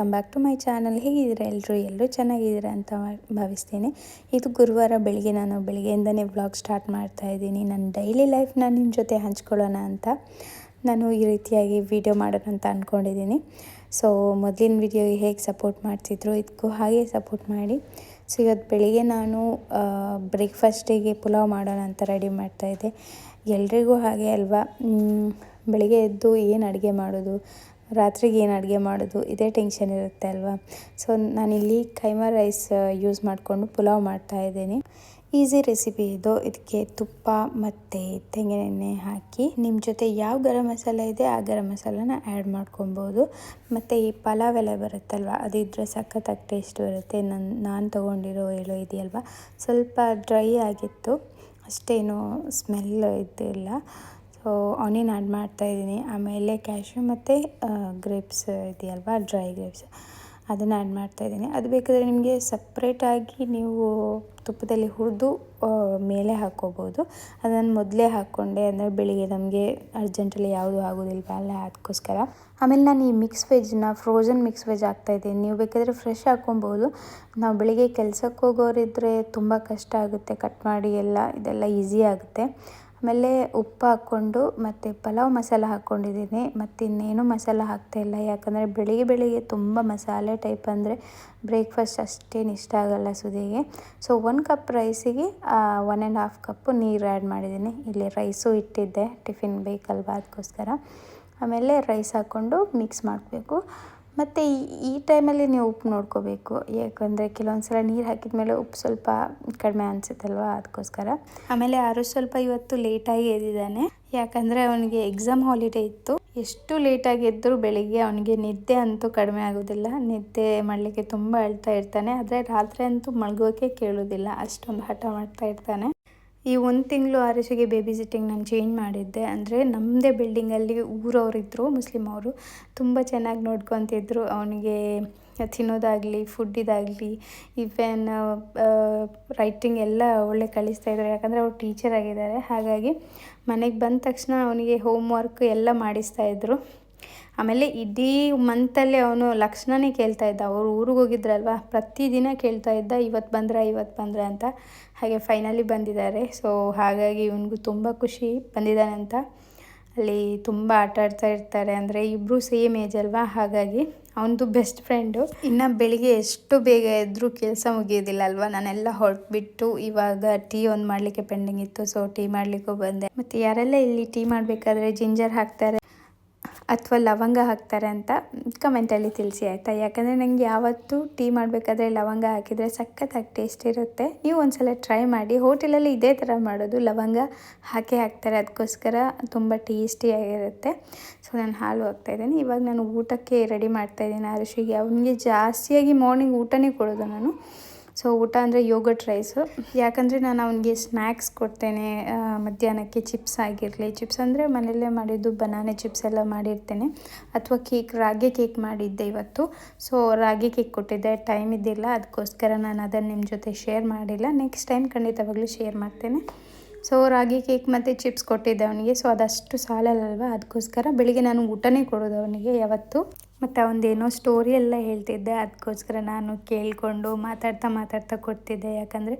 Welcome back to my channel ಹೇಗಿದ್ದೀರಾ ಎಲ್ಲರೂ ಎಲ್ಲರೂ ಚೆನ್ನಾಗಿದ್ದೀರಾ ಅಂತ ಭಾವಿಸ್ತೀನಿ. ಇದು ಗುರುವಾರ ಬೆಳಿಗ್ಗೆ ನಾನು ಬೆಳಿಗ್ಗೆಯಿಂದನೇ ವ್ಲಾಗ್ ಸ್ಟಾರ್ಟ್ ಮಾಡ್ತಾ ಇದ್ದೀನಿ. ನನ್ನ ಡೈಲಿ ಲೈಫ್ನ ನಿಮ್ಮ ಜೊತೆ ಹಂಚ್ಕೊಳ್ಳೋಣ ಅಂತ ನಾನು ಈ ರೀತಿಯಾಗಿ ವಿಡಿಯೋ ಮಾಡೋಣ ಅಂತ ಅಂದ್ಕೊಂಡಿದ್ದೀನಿ ಸೊ ಮೊದಲಿನ ವಿಡಿಯೋಗೆ ಹೇಗೆ ಸಪೋರ್ಟ್ ಮಾಡ್ತಿದ್ರು ಇದಕ್ಕೂ ಹಾಗೆ ಸಪೋರ್ಟ್ ಮಾಡಿ. ಸೊ ಇವತ್ತು ಬೆಳಿಗ್ಗೆ ನಾನು ಬ್ರೇಕ್ಫಾಸ್ಟಿಗೆ ಪುಲಾವ್ ಮಾಡೋಣ ಅಂತ ರೆಡಿ ಮಾಡ್ತಾಯಿದ್ದೆ ಎಲ್ರಿಗೂ ಹಾಗೆ ಅಲ್ವಾ? ಬೆಳಿಗ್ಗೆ ಎದ್ದು ಏನು ಅಡುಗೆ ಮಾಡೋದು? ರಾತ್ರಿಗೆ ಏನು ಅಡುಗೆ ಮಾಡೋದು, ಇದೇ ಟೆನ್ಷನ್ ಇರುತ್ತೆ ಅಲ್ವಾ? ಸೊ ನಾನಿಲ್ಲಿ ಕೈಮಾ ರೈಸ್ ಯೂಸ್ ಮಾಡಿಕೊಂಡು ಪುಲಾವ್ ಮಾಡ್ತಾಯಿದ್ದೀನಿ ಈಸಿ ರೆಸಿಪಿ ಇದು. ಇದಕ್ಕೆ ತುಪ್ಪ, ಮತ್ತು ತೆಂಗಿನೆಣ್ಣೆ ಹಾಕಿ ನಿಮ್ಮ ಜೊತೆ ಯಾವ ಗರಂ ಮಸಾಲೆ ಇದೆ, ಆ ಗರಂ ಮಸಾಲನ ಆ್ಯಡ್ ಮಾಡ್ಕೊಬೋದು. ಮತ್ತು ಈ ಪಲಾವ್ ಎಲೆ ಬರುತ್ತಲ್ವ ಅದಿದ್ದರೆ ಸಖತ್ತಾಗಿ ಟೇಸ್ಟ್ ಬರುತ್ತೆ. ನನ್ನ ನಾನು ತೊಗೊಂಡಿರೋ ಎಲೆ ಇದೆಯಲ್ವ? ಸ್ವಲ್ಪ ಡ್ರೈ ಆಗಿತ್ತು. ಅಷ್ಟೇನು ಸ್ಮೆಲ್ ಇದ್ದಿಲ್ಲ. ಸೊ ಆನಿಯನ್ ಆ್ಯಡ್ ಮಾಡ್ತಾಯಿದ್ದೀನಿ ಆಮೇಲೆ ಕ್ಯಾಶ್ಯೂ ಮತ್ತು ಗ್ರೇಪ್ಸ್ ಇದೆಯಲ್ವಾ? ಡ್ರೈ ಗ್ರೇಪ್ಸ್ ಅದನ್ನು ಆ್ಯಡ್ ಮಾಡ್ತಾಯಿದ್ದೀನಿ ಅದು ಬೇಕಾದರೆ ನಿಮಗೆ ಸಪ್ರೇಟಾಗಿ ನೀವು ತುಪ್ಪದಲ್ಲಿ ಹುರಿದು ಮೇಲೆ ಹಾಕ್ಕೋಬೋದು. ಅದನ್ನು ಮೊದಲೇ ಹಾಕ್ಕೊಂಡೆ. ಅಂದರೆ ಬೆಳಿಗ್ಗೆ ನಮಗೆ ಅರ್ಜೆಂಟಲ್ಲಿ ಯಾವುದು ಆಗೋದಿಲ್ವ ಅಲ್ಲ ಅದಕ್ಕೋಸ್ಕರ ಆಮೇಲೆ ನಾನು ಈ ಮಿಕ್ಸ್ ವೆಜ್ನ ಫ್ರೋಜನ್ ಮಿಕ್ಸ್ ವೆಜ್ ಹಾಕ್ತಾಯಿದ್ದೀನಿ ನೀವು ಬೇಕಾದರೆ ಫ್ರೆಶ್ ಹಾಕ್ಕೊಬೋದು. ನಾವು ಬೆಳಿಗ್ಗೆ ಕೆಲಸಕ್ಕೆ ಹೋಗೋರಿದ್ದರೆ ತುಂಬ ಕಷ್ಟ ಆಗುತ್ತೆ. ಕಟ್ ಮಾಡಿ ಎಲ್ಲ, ಇದೆಲ್ಲ ಈಸಿ ಆಗುತ್ತೆ. ಆಮೇಲೆ ಉಪ್ಪು ಹಾಕ್ಕೊಂಡು ಮತ್ತು ಪಲಾವ್ ಮಸಾಲ ಹಾಕ್ಕೊಂಡಿದ್ದೀನಿ. ಮತ್ತು ಇನ್ನೇನು ಮಸಾಲ ಹಾಕ್ತಾಯಿಲ್ಲ ಯಾಕಂದರೆ ಬೆಳಿಗ್ಗೆ ಬೆಳಿಗ್ಗೆ ತುಂಬ ಮಸಾಲೆ ಟೈಪ್ ಅಂದರೆ ಬ್ರೇಕ್ಫಾಸ್ಟ್ ಅಷ್ಟೇನು ಇಷ್ಟ ಆಗೋಲ್ಲ ಸುದಿಗೆ ಸೊ ಒನ್ ಕಪ್ ರೈಸಿಗೆ ಒನ್ ಆ್ಯಂಡ್ ಹಾಫ್ ಕಪ್ಪು ನೀರು ಆ್ಯಡ್ ಮಾಡಿದ್ದೀನಿ. ಇಲ್ಲಿ ರೈಸು ಇಟ್ಟಿದ್ದೆ. ಟಿಫಿನ್ ಬೇಕಲ್ವಾ ಅದಕ್ಕೋಸ್ಕರ. ಆಮೇಲೆ ರೈಸ್ ಹಾಕ್ಕೊಂಡು ಮಿಕ್ಸ್ ಮಾಡಬೇಕು. ಮತ್ತು ಈ ಟೈಮಲ್ಲಿ ನೀವು ಉಪ್ಪು ನೋಡ್ಕೋಬೇಕು. ಯಾಕಂದರೆ ಕೆಲವೊಂದು ಸಲ ನೀರು ಹಾಕಿದ ಮೇಲೆ ಉಪ್ಪು ಸ್ವಲ್ಪ ಕಡಿಮೆ ಅನಿಸುತ್ತಲ್ವಾ? ಅದಕ್ಕೋಸ್ಕರ ಆಮೇಲೆ ಆರು ಸ್ವಲ್ಪ ಇವತ್ತು ಲೇಟಾಗಿ ಎದ್ದಿದ್ದಾನೆ. ಯಾಕಂದರೆ ಅವನಿಗೆ ಎಕ್ಸಾಮ್ ಹಾಲಿಡೇ ಇತ್ತು. ಎಷ್ಟು ಲೇಟಾಗಿ ಎದ್ದರೂ ಬೆಳಿಗ್ಗೆ ಅವನಿಗೆ ನಿದ್ದೆ ಅಂತೂ ಕಡಿಮೆ ಆಗೋದಿಲ್ಲ. ನಿದ್ದೆ ಮಾಡಲಿಕ್ಕೆ ತುಂಬ ಅಳ್ತಾ ಇರ್ತಾನೆ. ಆದರೆ ರಾತ್ರಿ ಅಂತೂ ಮಲಗೋಕೆ ಕೇಳೋದಿಲ್ಲ. ಅಷ್ಟೊಂದು ಹಠ ಮಾಡ್ತಾ ಇರ್ತಾನೆ. ಈ ಒಂದು ತಿಂಗಳು ಆರಿಸಿಗೆ ಬೇಬಿ ಸಿಟ್ಟಿಂಗ್ ನಾನು ಚೇಂಜ್ ಮಾಡಿದ್ದೆ. ಅಂದರೆ ನಮ್ಮದೇ ಬಿಲ್ಡಿಂಗಲ್ಲಿ ಊರವರಿದ್ದರು ಮುಸ್ಲಿಮ್ ಅವರು. ತುಂಬ ಚೆನ್ನಾಗಿ ನೋಡ್ಕೊತಿದ್ರು. ಅವನಿಗೆ ತಿನ್ನೋದಾಗಲಿ ಫುಡ್ಡಿದಾಗಲಿ ಇವೆನ್ ರೈಟಿಂಗ್ ಎಲ್ಲ ಒಳ್ಳೆ ಕಲಿಸ್ತಾಯಿದ್ರು ಯಾಕಂದರೆ ಅವ್ರು ಟೀಚರ್ ಆಗಿದ್ದಾರೆ. ಹಾಗಾಗಿ ಮನೆಗೆ ಬಂದ ತಕ್ಷಣ ಅವನಿಗೆ ಹೋಮ್ ವರ್ಕ್ ಎಲ್ಲ ಮಾಡಿಸ್ತಾಯಿದ್ರು ಆಮೇಲೆ ಇಡೀ ಮಂತಲ್ಲೇ ಅವನು ಲಕ್ಷಣನೇ ಕೇಳ್ತಾ ಇದ್ದ. ಅವರು ಊರಿಗೆ ಹೋಗಿದ್ರಲ್ವ? ಪ್ರತಿದಿನ ಕೇಳ್ತಾ ಇದ್ದ ಇವತ್ತು ಬಂದ್ರೆ ಇವತ್ತು ಬಂದ್ರೆ ಅಂತ. ಹಾಗೆ ಫೈನಲಿ ಬಂದಿದ್ದಾರೆ. ಸೊ ಹಾಗಾಗಿ ಇವನಿಗೂ ತುಂಬ ಖುಷಿ ಬಂದಿದ್ದಾನೆ ಅಂತ. ಅಲ್ಲಿ ತುಂಬ ಆಟ ಆಡ್ತಾ ಇರ್ತಾರೆ. ಅಂದರೆ ಇಬ್ಬರು ಸೇಮ್ ಏಜ್ ಅಲ್ವಾ? ಹಾಗಾಗಿ ಅವನದು ಬೆಸ್ಟ್ ಫ್ರೆಂಡು ಇನ್ನು ಬೆಳಿಗ್ಗೆ ಎಷ್ಟು ಬೇಗ ಎದ್ದರೂ ಕೆಲಸ ಮುಗಿಯೋದಿಲ್ಲ ಅಲ್ವಾ? ನಾನೆಲ್ಲ ಹೊರಟ್ಬಿಟ್ಟು ಇವಾಗ ಟೀ ಒಂದು ಮಾಡಲಿಕ್ಕೆ ಪೆಂಡಿಂಗ್ ಇತ್ತು. ಸೊ ಟೀ ಮಾಡಲಿಕ್ಕೂ ಬಂದೆ. ಮತ್ತು ಯಾರೆಲ್ಲ ಇಲ್ಲಿ ಟೀ ಮಾಡಬೇಕಾದ್ರೆ ಜಿಂಜರ್ ಹಾಕ್ತಾರೆ. ಅಥವಾ ಲವಂಗ ಹಾಕ್ತಾರೆ ಅಂತ ಕಮೆಂಟಲ್ಲಿ ತಿಳಿಸಿ ಆಯಿತಾ? ಯಾಕಂದರೆ ನನಗೆ ಯಾವತ್ತೂ ಟೀ ಮಾಡಬೇಕಾದ್ರೆ ಲವಂಗ ಹಾಕಿದರೆ ಸಖತ್ತಾಗಿ ಟೇಸ್ಟ್ ಇರುತ್ತೆ. ನೀವು ಒಂದ್ಸಲ ಟ್ರೈ ಮಾಡಿ, ಹೋಟೆಲಲ್ಲಿ ಇದೇ ಥರ ಮಾಡೋದು, ಲವಂಗ ಹಾಕಿ ಹಾಕ್ತಾರೆ, ಅದಕ್ಕೋಸ್ಕರ ತುಂಬ ಟೇಸ್ಟಿಯಾಗಿರುತ್ತೆ ಸೊ ನಾನು ಹಾಲು ಹಾಕ್ತಾಯಿದ್ದೀನಿ ಇವಾಗ ನಾನು ಊಟಕ್ಕೆ ರೆಡಿ ಮಾಡ್ತಾ ಮಾಡ್ತಾಯಿದ್ದೀನಿ ಅರಿಶಿಗೆ. ಅವನಿಗೆ ಜಾಸ್ತಿಯಾಗಿ ಮಾರ್ನಿಂಗ್ ಊಟನೇ ಕೊಡೋದು ನಾನು. ಸೊ ಊಟ ಅಂದರೆ ಯೋಗಟ್ ರೈಸು ಯಾಕಂದರೆ ನಾನು ಅವನಿಗೆ ಸ್ನ್ಯಾಕ್ಸ್ ಕೊಡ್ತೇನೆ ಮಧ್ಯಾಹ್ನಕ್ಕೆ ಚಿಪ್ಸ್ ಆಗಿರಲಿ. ಚಿಪ್ಸ್ ಅಂದರೆ ಮನೆಯಲ್ಲೇ ಮಾಡಿದ್ದು ಬನಾನೆ ಚಿಪ್ಸ್ ಎಲ್ಲ ಮಾಡಿರ್ತೇನೆ. ಅಥವಾ ಕೇಕ್ ರಾಗಿ ಕೇಕ್ ಮಾಡಿದ್ದೆ ಇವತ್ತು. ಸೊ ರಾಗಿ ಕೇಕ್ ಕೊಟ್ಟಿದ್ದೆ. ಟೈಮ್ ಇದ್ದಿಲ್ಲ. ಅದಕ್ಕೋಸ್ಕರ ನಾನು ಅದನ್ನು ನಿಮ್ಮ ಜೊತೆ ಶೇರ್ ಮಾಡಿಲ್ಲ. ನೆಕ್ಸ್ಟ್ ಟೈಮ್ ಖಂಡಿತವಾಗ್ಲೂ ಶೇರ್ ಮಾಡ್ತೇನೆ. ಸೊ ರಾಗಿ ಕೇಕ್ ಮತ್ತು ಚಿಪ್ಸ್ ಕೊಟ್ಟಿದ್ದೆ ಅವನಿಗೆ. ಸೊ ಅದಷ್ಟು ಸಾಲಲ್ಲಲ್ವ ಅದಕ್ಕೋಸ್ಕರ ಬೆಳಿಗ್ಗೆ ನಾನು ಊಟನೇ ಕೊಡೋದು ಅವನಿಗೆ ಯಾವತ್ತು. ಮತ್ತು ಅವನದೇನೋ ಸ್ಟೋರಿ ಎಲ್ಲ ಹೇಳ್ತಿದ್ದೆ ಅದಕ್ಕೋಸ್ಕರ ನಾನು ಕೇಳಿಕೊಂಡು ಮಾತಾಡ್ತಾ ಮಾತಾಡ್ತಾ ಕೊಡ್ತಿದ್ದೆ. ಯಾಕಂದರೆ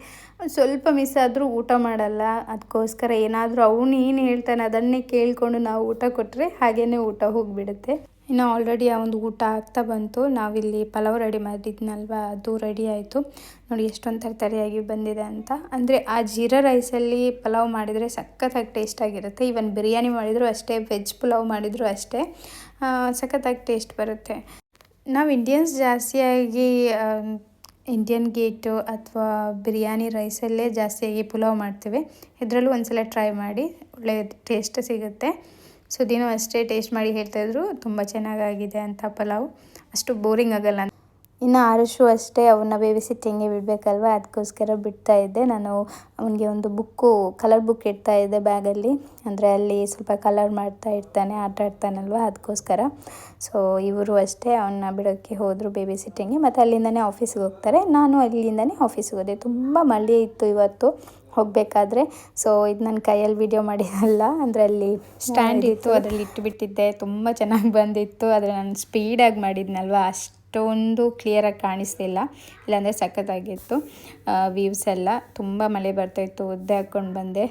ಸ್ವಲ್ಪ ಮಿಸ್ ಆದರೂ ಊಟ ಮಾಡಲ್ಲ ಅದಕ್ಕೋಸ್ಕರ ಏನಾದರೂ ಅವನು ಏನು ಹೇಳ್ತಾನೆ ಅದನ್ನೇ ಕೇಳಿಕೊಂಡು ನಾವು ಊಟ ಕೊಟ್ಟರೆ ಹಾಗೇ ಊಟ ಹೋಗಿಬಿಡುತ್ತೆ. ಇನ್ನು ಆಲ್ರೆಡಿ ಆ ಒಂದು ಊಟ ಆಗ್ತಾ ಬಂತು. ನಾವಿಲ್ಲಿ ಪಲಾವ್ ರೆಡಿ ಮಾಡಿದ್ನಲ್ವ? ಅದು ರೆಡಿ ಆಯಿತು. ನೋಡಿ ಎಷ್ಟೊಂದು ತರತರಿಯಾಗಿ ಬಂದಿದೆ ಅಂತ. ಅಂದರೆ ಆ ಜೀರಾ ರೈಸಲ್ಲಿ ಪಲಾವ್ ಮಾಡಿದರೆ ಸಖತ್ತಾಗಿ ಟೇಸ್ಟ್ ಆಗಿರುತ್ತೆ. ಈವನ್ ಬಿರಿಯಾನಿ ಮಾಡಿದರೂ ಅಷ್ಟೇ ವೆಜ್ ಪಲಾವ್ ಮಾಡಿದರೂ ಅಷ್ಟೇ ಸಖತ್ತಾಗಿ ಟೇಸ್ಟ್ ಬರುತ್ತೆ. ನಾವು ಇಂಡಿಯನ್ಸ್ ಜಾಸ್ತಿಯಾಗಿ ಇಂಡಿಯನ್ ಗೇಟು ಅಥವಾ ಬಿರಿಯಾನಿ ರೈಸಲ್ಲೇ ಜಾಸ್ತಿಯಾಗಿ ಪುಲಾವ್ ಮಾಡ್ತೇವೆ. ಇದರಲ್ಲೂ ಒಂದು ಸಲ ಟ್ರೈ ಮಾಡಿ ಒಳ್ಳೆಯ ಟೇಸ್ಟ್ ಸಿಗುತ್ತೆ. ಸೊ ದಿನೂ ಅಷ್ಟೇ ಟೇಸ್ಟ್ ಮಾಡಿ ಹೇಳ್ತಾಯಿದ್ರು ತುಂಬ ಚೆನ್ನಾಗಾಗಿದೆ ಅಂತ ಪಲಾವ್. ಅಷ್ಟು ಬೋರಿಂಗ್ ಆಗಲ್ಲ ಇನ್ನು ಆರುಷು ಅಷ್ಟೇ ಅವನ್ನ ಬೇಬಿ ಸಿಟ್ಟಿಂಗ್ಗೆ ಬಿಡಬೇಕಲ್ವ? ಅದಕ್ಕೋಸ್ಕರ ಬಿಡ್ತಾ ಇದ್ದೆ. ನಾನು ಅವನಿಗೆ ಒಂದು ಬುಕ್ಕು ಕಲರ್ ಬುಕ್ ಇಡ್ತಾ ಇದ್ದೆ ಬ್ಯಾಗಲ್ಲಿ. ಅಂದರೆ ಅಲ್ಲಿ ಸ್ವಲ್ಪ ಕಲರ್ ಮಾಡ್ತಾ ಇರ್ತಾನೆ ಆಟ ಆಡ್ತಾನಲ್ವ? ಅದಕ್ಕೋಸ್ಕರ ಸೊ ಇವರು ಅಷ್ಟೇ ಅವನ್ನ ಬಿಡೋಕ್ಕೆ ಹೋದರು ಬೇಬಿ ಸಿಟ್ಟಿಂಗ್ಗೆ ಮತ್ತು ಅಲ್ಲಿಂದನೇ ಆಫೀಸ್ಗೆ ಹೋಗ್ತಾರೆ. ನಾನು ಅಲ್ಲಿಂದನೇ ಆಫೀಸ್ಗೆ ಹೋದೆ. ತುಂಬ ಮಳೆ ಇತ್ತು ಇವತ್ತು ಹೋಗಬೇಕಾದ್ರೆ. ಸೊ ಇದು ನನ್ನ ಕೈಯಲ್ಲಿ ವಿಡಿಯೋ ಮಾಡಿದಲ್ಲ. ಅಂದರೆ ಅಲ್ಲಿ ಸ್ಟ್ಯಾಂಡ್ ಇತ್ತು ಅದರಲ್ಲಿ ಇಟ್ಟುಬಿಟ್ಟಿದ್ದೆ ತುಂಬ ಚೆನ್ನಾಗಿ ಬಂದಿತ್ತು. ಆದರೆ ನಾನು ಸ್ಪೀಡಾಗಿ ಮಾಡಿದ್ನಲ್ವ? ಅಷ್ಟೊಂದು ಕ್ಲಿಯರಾಗಿ ಕಾಣಿಸ್ತಿಲ್ಲ ಇಲ್ಲಾಂದರೆ ಸಖತ್ತಾಗಿತ್ತು. ವ್ಯೂವ್ಸ್ ಎಲ್ಲ ತುಂಬ ಮಳೆ ಬರ್ತಾಯಿತ್ತು ಒದ್ದೆ ಹಾಕ್ಕೊಂಡು ಬಂದೆ.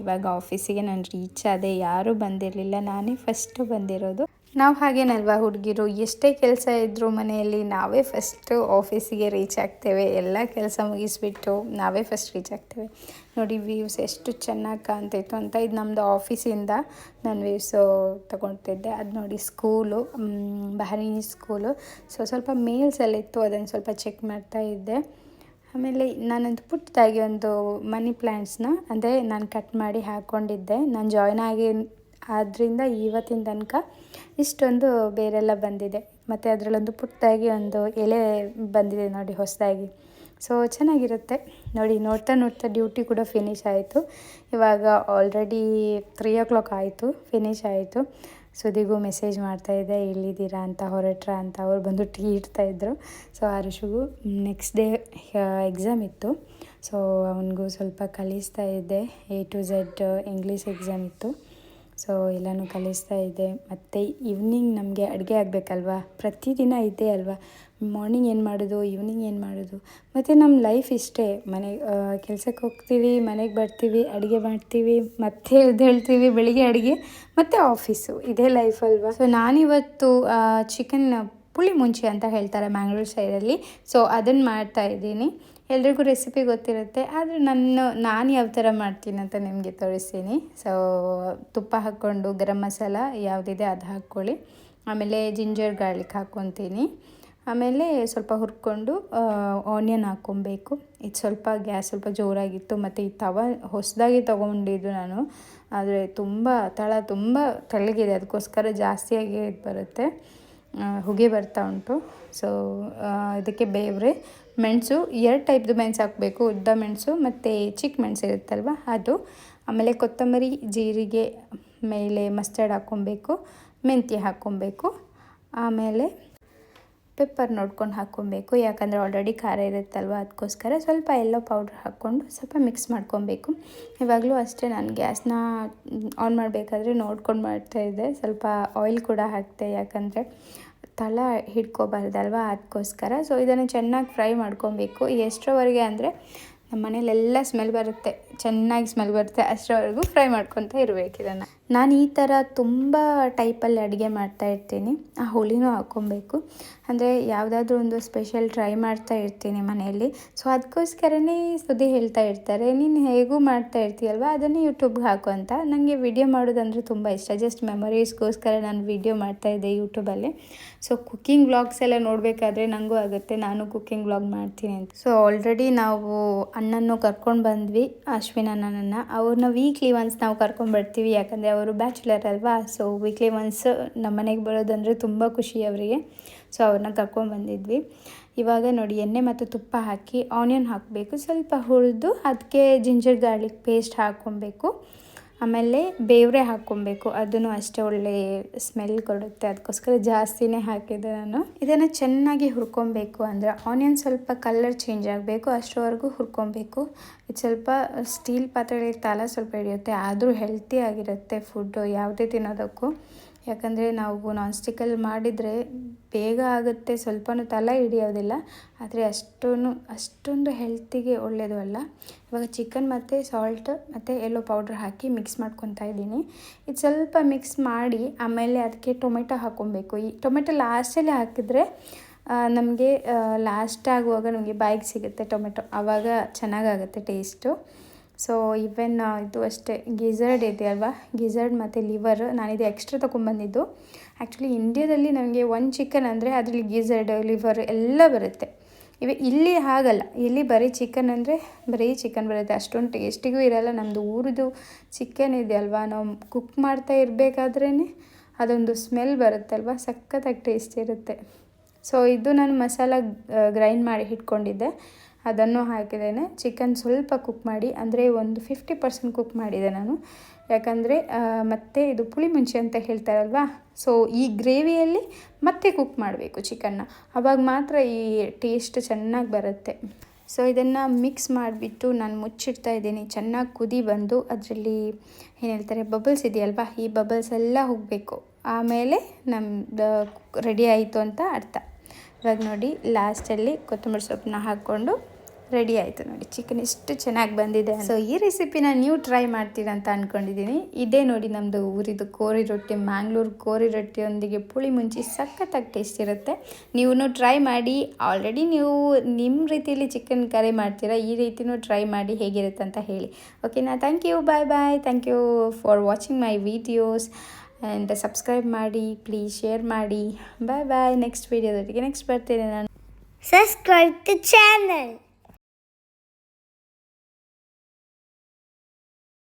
ಇವಾಗ ಆಫೀಸಿಗೆ ನಾನು ರೀಚ್ ಆದೆ. ಯಾರೂ ಬಂದಿರಲಿಲ್ಲ. ನಾನೇ ಫಸ್ಟು ಬಂದಿರೋದು. ನಾವು ಹಾಗೇನಲ್ವಾ ಹುಡುಗಿರು? ಎಷ್ಟೇ ಕೆಲಸ ಇದ್ದರೂ ಮನೆಯಲ್ಲಿ ನಾವೇ ಫಸ್ಟು ಆಫೀಸಿಗೆ ರೀಚ್ ಆಗ್ತೇವೆ. ಎಲ್ಲ ಕೆಲಸ ಮುಗಿಸ್ಬಿಟ್ಟು ನಾವೇ ಫಸ್ಟ್ ರೀಚ್ ಆಗ್ತೇವೆ. ನೋಡಿ ವ್ಯೂಸ್ ಎಷ್ಟು ಚೆನ್ನಾಗಿ ಕಾಣ್ತಿತ್ತು ಅಂತ ಇದು ನಮ್ಮದು ಆಫೀಸಿಂದ ನಾನು ವ್ಯೂಸು ತಗೊಳ್ತಿದ್ದೆ ಅದು ನೋಡಿ ಸ್ಕೂಲು ಬಹರೀನಿ ಸ್ಕೂಲು ಸೊ ಸ್ವಲ್ಪ ಮೇಲ್ಸ್ ಎಲ್ಲ ಇತ್ತು ಅದನ್ನು ಸ್ವಲ್ಪ ಚೆಕ್ ಮಾಡ್ತಾ ಇದ್ದೆ. ಆಮೇಲೆ ನಾನೊಂದು ಪುಟ್ಟದಾಗಿ ಒಂದು ಮನಿ ಪ್ಲ್ಯಾಂಟ್ಸ್ನ ಅಂದರೆ ನಾನು ಕಟ್ ಮಾಡಿ ಹಾಕ್ಕೊಂಡಿದ್ದೆ ನಾನು ಜಾಯ್ನ್ ಆಗಿ ಆದ್ದರಿಂದ ಇವತ್ತಿನ ತನಕ ಇಷ್ಟೊಂದು ಬೇರೆಲ್ಲ ಬಂದಿದೆ. ಮತ್ತು ಅದರಲ್ಲೊಂದು ಪುಟ್ಟಾಗಿ ಒಂದು ಎಲೆ ಬಂದಿದೆ ನೋಡಿ ಹೊಸದಾಗಿ. ಸೊ ಚೆನ್ನಾಗಿರುತ್ತೆ. ನೋಡಿ, ನೋಡ್ತಾ ನೋಡ್ತಾ ಡ್ಯೂಟಿ ಕೂಡ ಫಿನಿಶ್ ಆಯಿತು. ಇವಾಗ ಆಲ್ರೆಡಿ ತ್ರೀ ಓ ಕ್ಲಾಕ್ ಆಯಿತು ಫಿನಿಶ್ ಆಯಿತು. ಸುದಿಗೂ ಮೆಸೇಜ್ ಮಾಡ್ತಾಯಿದ್ದೆ ಇಲ್ಲಿದ್ದೀರಾ ಅಂತ, ಹೊರಟ್ರಾ ಅಂತ. ಅವ್ರು ಬಂದು ಟೀ ಇಡ್ತಾಯಿದ್ರು ಸೊ ಆರುಷಿಗೂ ನೆಕ್ಸ್ಟ್ ಡೇ ಎಕ್ಸಾಮ್ ಇತ್ತು. ಸೊ ಅವನಿಗೂ ಸ್ವಲ್ಪ ಕಲಿಸ್ತಾ ಇದ್ದೆ. A to Z English exam ಇತ್ತು. ಸೊ ಎಲ್ಲನೂ ಕಲಿಸ್ತಾ ಇದ್ದೆ. ಮತ್ತು ಈವ್ನಿಂಗ್ ನಮಗೆ ಅಡುಗೆ ಆಗಬೇಕಲ್ವಾ? ಪ್ರತಿದಿನ ಇದ್ದೇ ಅಲ್ವಾ? ಮಾರ್ನಿಂಗ್ ಏನು ಮಾಡೋದು? ಈವ್ನಿಂಗ್ ಏನು ಮಾಡೋದು? ಮತ್ತು ನಮ್ಮ ಲೈಫ್ ಇಷ್ಟೇ. ಮನೆ ಕೆಲಸಕ್ಕೆ ಹೋಗ್ತೀವಿ, ಮನೆಗೆ ಬರ್ತೀವಿ, ಅಡುಗೆ ಮಾಡ್ತೀವಿ, ಮತ್ತೆ ಹೇಳ್ತೀವಿ, ಬೆಳಿಗ್ಗೆ ಅಡುಗೆ, ಮತ್ತು ಆಫೀಸು ಇದೇ ಲೈಫ್ ಅಲ್ವಾ? ಸೊ ನಾನಿವತ್ತು ಚಿಕನ್ ಪುಳಿ ಮುಂಚಿ ಅಂತ ಹೇಳ್ತಾರೆ ಮ್ಯಾಂಗ್ಳೂರ್ ಸೈಡಲ್ಲಿ. ಸೊ ಅದನ್ನು ಮಾಡ್ತಾ ಇದ್ದೀನಿ. ಎಲ್ರಿಗೂ ರೆಸಿಪಿ ಗೊತ್ತಿರುತ್ತೆ. ಆದರೆ ನನ್ನ ನಾನು ಯಾವ ಥರ ಮಾಡ್ತೀನಿ ಅಂತ ನಿಮಗೆ ತೋರಿಸ್ತೀನಿ. ಸೊ ತುಪ್ಪ ಹಾಕ್ಕೊಂಡು ಗರಂ ಮಸಾಲ ಯಾವುದಿದೆ ಅದು ಹಾಕ್ಕೊಳ್ಳಿ. ಆಮೇಲೆ ಜಿಂಜರ್ ಗಾರ್ಲಿಕ್ ಹಾಕ್ಕೊತೀನಿ ಆಮೇಲೆ ಸ್ವಲ್ಪ ಹುರ್ಕೊಂಡು ಆನಿಯನ್ ಹಾಕ್ಕೊಬೇಕು. ಇದು ಸ್ವಲ್ಪ ಗ್ಯಾಸ್ ಸ್ವಲ್ಪ ಜೋರಾಗಿತ್ತು ಮತ್ತು ಈ ತವ ಹೊಸದಾಗಿ ತೊಗೊಂಡಿದ್ದು ನಾನು. ಆದರೆ ತುಂಬ, ತಳ ತುಂಬ ತೆಳ್ಳಗಿದೆ. ಅದಕ್ಕೋಸ್ಕರ ಜಾಸ್ತಿಯಾಗಿ ಇದು ಬರುತ್ತೆ. ಹೊಗೆ ಬರ್ತಾ ಉಂಟು. ಸೊ ಇದಕ್ಕೆ ಬೇವ್ರೆ ಮೆಣಸು, ಎರಡು ಟೈಪ್ದು ಮೆಣಸು ಹಾಕಬೇಕು. ಉದ್ದ ಮೆಣಸು ಮತ್ತು ಚಿಕ್ಕ ಮೆಣಸು ಇರುತ್ತಲ್ವ? ಅದು. ಆಮೇಲೆ ಕೊತ್ತಂಬರಿ, ಜೀರಿಗೆ ಮೇಲೆ ಮಸ್ಟರ್ಡ್ ಹಾಕ್ಕೊಬೇಕು, ಮೆಂತ್ಯ ಹಾಕ್ಕೊಬೇಕು. ಆಮೇಲೆ ಪೆಪ್ಪರ್ ನೋಡ್ಕೊಂಡು ಹಾಕ್ಕೊಬೇಕು. ಯಾಕಂದರೆ ಆಲ್ರೆಡಿ ಖಾರ ಇರುತ್ತಲ್ವ? ಅದಕ್ಕೋಸ್ಕರ ಸ್ವಲ್ಪ ಎಲ್ಲೋ ಪೌಡ್ರ್ ಹಾಕ್ಕೊಂಡು ಸ್ವಲ್ಪ ಮಿಕ್ಸ್ ಮಾಡ್ಕೊಬೇಕು. ಇವಾಗಲೂ ಅಷ್ಟೇ ನಾನು ಗ್ಯಾಸ್ನ ಆನ್ ಮಾಡಬೇಕಾದ್ರೆ ನೋಡ್ಕೊಂಡು ಮಾಡ್ತಾಯಿದ್ದೆ ಸ್ವಲ್ಪ ಆಯಿಲ್ ಕೂಡ ಹಾಕ್ತೆ. ಯಾಕಂದರೆ ತಳ ಹಿಡ್ಕೋಬಾರ್ದಲ್ವ? ಅದಕ್ಕೋಸ್ಕರ. ಸೊ ಇದನ್ನು ಚೆನ್ನಾಗಿ ಫ್ರೈ ಮಾಡ್ಕೊಬೇಕು. ಎಷ್ಟರವರೆಗೆ ಅಂದರೆ ನಮ್ಮ ಮನೇಲೆಲ್ಲ ಸ್ಮೆಲ್ ಬರುತ್ತೆ. ಚೆನ್ನಾಗಿ ಸ್ಮೆಲ್ ಬರುತ್ತೆ ಅಷ್ಟರವರೆಗೂ ಫ್ರೈ ಮಾಡ್ಕೊತ ಇರಬೇಕು ಇದನ್ನು. ನಾನು ಈ ಥರ ತುಂಬ ಟೈಪಲ್ಲಿ ಅಡುಗೆ ಮಾಡ್ತಾ ಇರ್ತೀನಿ. ಆ ಹುಳಿನೂ ಹಾಕ್ಕೊಬೇಕು. ಅಂದರೆ ಯಾವುದಾದ್ರೂ ಒಂದು ಸ್ಪೆಷಲ್ ಟ್ರೈ ಮಾಡ್ತಾ ಇರ್ತೀನಿ ಮನೆಯಲ್ಲಿ. ಸೊ ಅದಕ್ಕೋಸ್ಕರನೇ ಸುದ್ದಿ ಹೇಳ್ತಾ ಇರ್ತಾರೆ. ನೀನು ಹೇಗೂ ಮಾಡ್ತಾ ಇರ್ತೀಯಲ್ವ? ಅದನ್ನೇ ಯೂಟ್ಯೂಬ್ಗೆ ಹಾಕು ಅಂತ. ನನಗೆ ವಿಡಿಯೋ ಮಾಡೋದಂದ್ರೆ ತುಂಬ ಇಷ್ಟ. ಜಸ್ಟ್ ಮೆಮೊರೀಸ್ಗೋಸ್ಕರ ನಾನು ವಿಡಿಯೋ ಮಾಡ್ತಾ ಇದ್ದೆ ಯೂಟ್ಯೂಬಲ್ಲಿ. ಸೊ ಕುಕ್ಕಿಂಗ್ ವ್ಲಾಗ್ಸ್ ಎಲ್ಲ ನೋಡಬೇಕಾದ್ರೆ ನನಗೂ ಆಗುತ್ತೆ. ನಾನು ಕುಕ್ಕಿಂಗ್ ವ್ಲಾಗ್ ಮಾಡ್ತೀನಿ ಅಂತ. ಸೊ ಆಲ್ರೆಡಿ ನಾವು ಅಣ್ಣನ್ನು ಕರ್ಕೊಂಡು ಬಂದ್ವಿ, ಅಶ್ವಿನ್ ಅಣ್ಣನನ್ನು. ಅವ್ರನ್ನ ವೀಕ್ಲಿ ಒನ್ಸ್ ನಾವು ಕರ್ಕೊಂಡು ಬರ್ತೀವಿ ಯಾಕಂದರೆ ಅವರು ಬ್ಯಾಚುಲರ್ ಅಲ್ವಾ? ಸೊ ವೀಕ್ಲಿ ಒನ್ಸ್ ನಮ್ಮ ಮನೆಗೆ ಬರೋದಂದರೆ ತುಂಬ ಖುಷಿ ಅವರಿಗೆ. ಸೊ ಅವ್ರನ್ನ ಕರ್ಕೊಂಡ್ಬಂದಿದ್ವಿ ಇವಾಗ ನೋಡಿ, ಎಣ್ಣೆ ಮತ್ತು ತುಪ್ಪ ಹಾಕಿ ಆನಿಯನ್ ಹಾಕಬೇಕು. ಸ್ವಲ್ಪ ಹುರಿದು ಅದಕ್ಕೆ ಜಿಂಜರ್ ಗಾರ್ಲಿಕ್ ಪೇಸ್ಟ್ ಹಾಕ್ಕೊಬೇಕು. ಆಮೇಲೆ ಬೇವ್ರೆ ಹಾಕ್ಕೊಬೇಕು. ಅದನ್ನು ಅಷ್ಟೇ ಒಳ್ಳೆ ಸ್ಮೆಲ್ ಕೊಡುತ್ತೆ. ಅದಕ್ಕೋಸ್ಕರ ಜಾಸ್ತಿನೇ ಹಾಕಿದ್ದೆ ನಾನು. ಇದನ್ನು ಚೆನ್ನಾಗಿ ಹುರ್ಕೊಬೇಕು ಅಂದರೆ ಆನಿಯನ್ ಸ್ವಲ್ಪ ಕಲರ್ ಚೇಂಜ್ ಆಗಬೇಕು. ಅಷ್ಟರವರೆಗೂ ಹುರ್ಕೊಬೇಕು. ಇದು ಸ್ವಲ್ಪ ಸ್ಟೀಲ್ ಪಾತ್ರೆಗಳಿಗೆ ತಾಲ ಸ್ವಲ್ಪ ಹಿಡಿಯುತ್ತೆ. ಆದರೂ ಹೆಲ್ತಿ ಆಗಿರುತ್ತೆ ಫುಡ್ಡು ಯಾವುದೇ ತಿನ್ನೋದಕ್ಕೂ. ಯಾಕಂದರೆ ನಾವು ನಾನ್ ಸ್ಟಿಕ್ಕಲ್ಲಿ ಮಾಡಿದರೆ ಬೇಗ ಆಗುತ್ತೆ, ಸ್ವಲ್ಪನೂ ತಲೆ ಹಿಡಿಯೋದಿಲ್ಲ. ಆದರೆ ಅಷ್ಟೂ ಅಷ್ಟೊಂದು ಹೆಲ್ತಿಗೆ ಒಳ್ಳೆಯದು ಅಲ್ಲ. ಇವಾಗ ಚಿಕನ್ ಮತ್ತು ಸಾಲ್ಟ್ ಮತ್ತು ಎಲ್ಲೋ ಪೌಡ್ರ್ ಹಾಕಿ ಮಿಕ್ಸ್ ಮಾಡ್ಕೊತಾ ಇದ್ದೀನಿ. ಇದು ಸ್ವಲ್ಪ ಮಿಕ್ಸ್ ಮಾಡಿ ಆಮೇಲೆ ಅದಕ್ಕೆ ಟೊಮೆಟೊ ಹಾಕ್ಕೊಬೇಕು ಈ ಟೊಮೆಟೊ ಲಾಸ್ಟಲ್ಲಿ ಹಾಕಿದರೆ ನಮಗೆ ಲಾಸ್ಟ್ ಆಗುವಾಗ ನಮಗೆ ಬಾಯಿಗೆ ಸಿಗುತ್ತೆ ಟೊಮೆಟೊ. ಆವಾಗ ಚೆನ್ನಾಗಾಗುತ್ತೆ ಟೇಸ್ಟು ಸೊ ಇವನ್ ಇದು ಅಷ್ಟೇ. ಗಿಝರ್ಡ್ ಇದೆಯಲ್ವಾ ಗಿಝರ್ಡ್ ಮತ್ತು ಲಿವರ್ ನಾನಿದು ಎಕ್ಸ್ಟ್ರಾ ತೊಗೊಂಬಂದಿದ್ದು ಆ್ಯಕ್ಚುಲಿ ಇಂಡಿಯಾದಲ್ಲಿ ನಮಗೆ ಒಂದು ಚಿಕನ್ ಅಂದರೆ ಅದರಲ್ಲಿ ಗಿಝರ್ಡ್ ಲಿವರ್ ಎಲ್ಲ ಬರುತ್ತೆ. ಇವೆ, ಇಲ್ಲಿ ಹಾಗಲ್ಲ. ಇಲ್ಲಿ ಬರೀ ಚಿಕನ್ ಅಂದರೆ ಬರೀ ಚಿಕನ್ ಬರುತ್ತೆ. ಅಷ್ಟೊಂದು ಟೇಸ್ಟಿಗೂ ಇರಲ್ಲ. ನಮ್ಮದು ಊರದು ಚಿಕನ್ ಇದೆ ಅಲ್ವಾ? ನಾವು ಕುಕ್ ಮಾಡ್ತಾ ಇರಬೇಕಾದ್ರೇ ಅದೊಂದು ಸ್ಮೆಲ್ ಬರುತ್ತಲ್ವ ಸಖತ್ತಾಗಿ ಟೇಸ್ಟ್ ಇರುತ್ತೆ. ಸೊ ಇದು ನಾನು ಮಸಾಲ ಗ್ರೈಂಡ್ ಮಾಡಿ ಇಟ್ಕೊಂಡಿದ್ದೆ. ಅದನ್ನು ಹಾಕಿದ್ದೇನೆ. ಚಿಕನ್ ಸ್ವಲ್ಪ ಕುಕ್ ಮಾಡಿ, ಅಂದರೆ ಒಂದು ಫಿಫ್ಟಿ ಪರ್ಸೆಂಟ್ ಕುಕ್ ಮಾಡಿದೆ ನಾನು. ಯಾಕಂದರೆ ಮತ್ತೆ ಇದು ಪುಳಿ ಮುಂಚೆ ಅಂತ ಹೇಳ್ತಾರಲ್ವಾ? ಸೊ ಈ ಗ್ರೇವಿಯಲ್ಲಿ ಮತ್ತೆ ಕುಕ್ ಮಾಡಬೇಕು ಚಿಕನ್ನ. ಆವಾಗ ಮಾತ್ರ ಈ ಟೇಸ್ಟ್ ಚೆನ್ನಾಗಿ ಬರುತ್ತೆ. ಸೊ ಇದನ್ನು ಮಿಕ್ಸ್ ಮಾಡಿಬಿಟ್ಟು ನಾನು ಮುಚ್ಚಿಡ್ತಾ ಇದ್ದೀನಿ. ಚೆನ್ನಾಗಿ ಕುದಿ ಬಂದು ಅದರಲ್ಲಿ ಏನು ಹೇಳ್ತಾರೆ ಬಬಲ್ಸ್ ಇದೆಯಲ್ವಾ? ಈ ಬಬಲ್ಸ್ ಎಲ್ಲ ಹೋಗಬೇಕು. ಆಮೇಲೆ ನಮ್ಮದು ರೆಡಿ ಆಯಿತು ಅಂತ ಅರ್ಥ. ಇವಾಗ ನೋಡಿ ಲಾಸ್ಟಲ್ಲಿ ಕೊತ್ತಂಬರಿ ಸೊಪ್ಪನ್ನ ಹಾಕ್ಕೊಂಡು ರೆಡಿ ಆಯಿತು ನೋಡಿ ಚಿಕನ್ ಎಷ್ಟು ಚೆನ್ನಾಗಿ ಬಂದಿದೆ ಸೊ ಈ ರೆಸಿಪಿನ ನೀವು ಟ್ರೈ ಮಾಡ್ತೀರಾ ಅಂತ ಅಂದ್ಕೊಂಡಿದ್ದೀನಿ ಇದೇ ನೋಡಿ ನಮ್ಮದು ಊರಿದು ಕೋರಿ ರೊಟ್ಟಿ ಮ್ಯಾಂಗ್ಳೂರು ಕೋರಿ ರೊಟ್ಟಿಯೊಂದಿಗೆ ಪುಳಿ ಮುಂಚಿ ಸಖತ್ತಾಗಿ ಟೇಸ್ಟ್ ಇರುತ್ತೆ. ನೀವು ಟ್ರೈ ಮಾಡಿ ಆಲ್ರೆಡಿ ನೀವು ನಿಮ್ಮ ರೀತಿಯಲ್ಲಿ ಚಿಕನ್ ಕರಿ ಮಾಡ್ತೀರಾ, ಈ ರೀತಿನೂ ಟ್ರೈ ಮಾಡಿ ಹೇಗಿರುತ್ತೆ ಅಂತ ಹೇಳಿ. ಓಕೆನಾ thank you bye bye thank you for watching my videos and subscribe ಮಾಡಿ ಪ್ಲೀಸ್ ಶೇರ್ ಮಾಡಿ. ಬಾಯ್ ಬಾಯ್ ನೆಕ್ಸ್ಟ್ ವೀಡಿಯೋದೊಟ್ಟಿಗೆ ನೆಕ್ಸ್ಟ್ ಬರ್ತೇನೆ ನಾನು. Subscribe to channel.